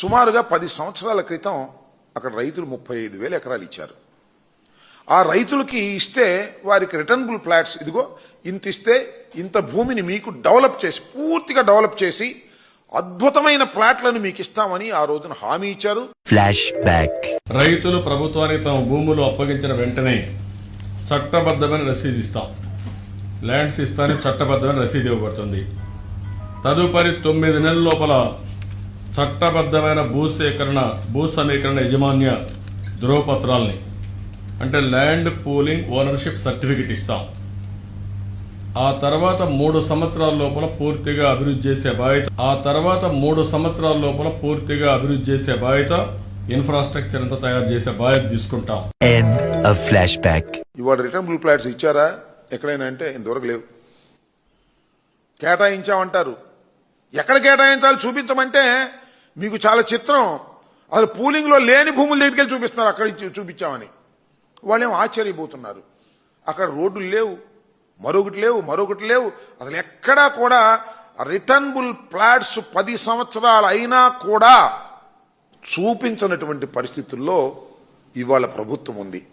సుమారుగా పది సంవత్సరాల క్రితం అక్కడ రైతులు ముప్పై ఐదు వేల ఎకరాలు ఇచ్చారు. ఆ రైతులకి ఇస్తే వారికి రిటర్నబుల్ ప్లాట్స్ ఇదిగో ఇంత ఇస్తే ఇంత భూమిని మీకు డెవలప్ చేసి పూర్తిగా డెవలప్ చేసి అద్భుతమైన ప్లాట్లను మీకు ఇస్తామని ఆ రోజున హామీ ఇచ్చారు. Flashback. రైతులు ప్రభుత్వానికి తమ భూములు అప్పగించిన వెంటనే చట్టబద్ధమైన రసీదు ఇస్తాం. ల్యాండ్స్ ఇస్తానే చట్టబద్ధమైన రసీదు ఇవ్వబడుతుంది. తదుపరి తొమ్మిది నెలల లోపల చట్టబద్ధమైన భూసేకరణ భూ సమీకరణ యజమాన్య ధ్రువపత్రాల్ని అంటే ల్యాండ్ పూలింగ్ ఓనర్షిప్ సర్టిఫికెట్ ఇస్తాం. ఆ తర్వాత మూడు సంవత్సరాల లోపల పూర్తిగా అభివృద్ధి చేసే బాధ్యత ఆ తర్వాత మూడు సంవత్సరాల లోపల పూర్తిగా అభివృద్ధి చేసే బాధ్యత ఇన్ఫ్రాస్ట్రక్చర్ అంతా తయారు చేసే బాధ్యత తీసుకుంటాం. Flashback. ఇవాళ రిటర్నబుల్ ప్లాట్స్ ఇచ్చారా? ఎక్కడైనా అంటే ఇంతవరకు లేవు. కేటాయించామంటారు. ఎక్కడ కేటాయించాలి చూపించమంటే మీకు చాలా చిత్రం. అసలు పూలింగ్లో లేని భూముల దగ్గరికి వెళ్ళి చూపిస్తున్నారు అక్కడ చూపించామని. వాళ్ళేం ఆశ్చర్యపోతున్నారు. అక్కడ రోడ్లు లేవు మరొకటి లేవు మరొకటి లేవు. అసలు ఎక్కడా కూడా రిటర్నబుల్ ప్లాట్స్ పది సంవత్సరాలు అయినా కూడా చూపించనటువంటి పరిస్థితుల్లో ఇవాళ ప్రభుత్వం ఉంది.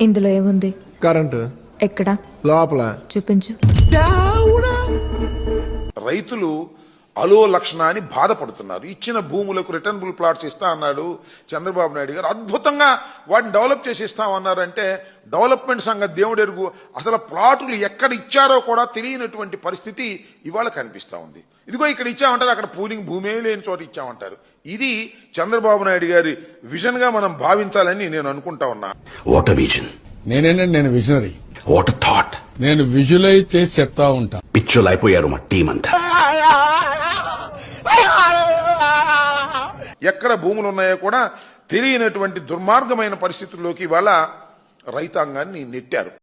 ఇందులో ఏముంది? కరెంటు. ఎక్కడ? లోపల. చూపించు. రైతులు అలో లక్షణాన్ని బాధపడుతున్నారు. ఇచ్చిన భూములకు రిటర్నబుల్ ప్లాట్స్ ఇస్తా అన్నాడు చంద్రబాబు నాయుడు గారు. అద్భుతంగా వాటిని డెవలప్ చేసి ఇస్తామన్నారంటే డెవలప్మెంట్ సంగతి దేవుడు ఎరుగు. అసలు ప్లాటులు ఎక్కడ ఇచ్చారో కూడా తెలియనటువంటి పరిస్థితి ఇవాళ కనిపిస్తా ఉంది. ఇదిగో ఇక్కడ ఇచ్చామంటారు అక్కడ పూలింగ్ భూమే లేని చోట ఇచ్చామంటారు. ఇది చంద్రబాబు నాయుడు గారి విజన్గా మనం భావించాలని నేను అనుకుంటా ఉన్నా. వాట్ విజన్ నేనేనండి నేను విజనరీ వాట్ థాట్ నేను విజువలైజ్ చేసి చెప్తా ఉంటా. పిచ్చోలు అయిపోయారు మా టీం అంతా. ఎక్కడ భూములు ఉన్నాయో కూడా తెలియనటువంటి దుర్మార్గమైన పరిస్థితుల్లోకి ఇవాళ రైతాంగాన్ని నెట్టారు.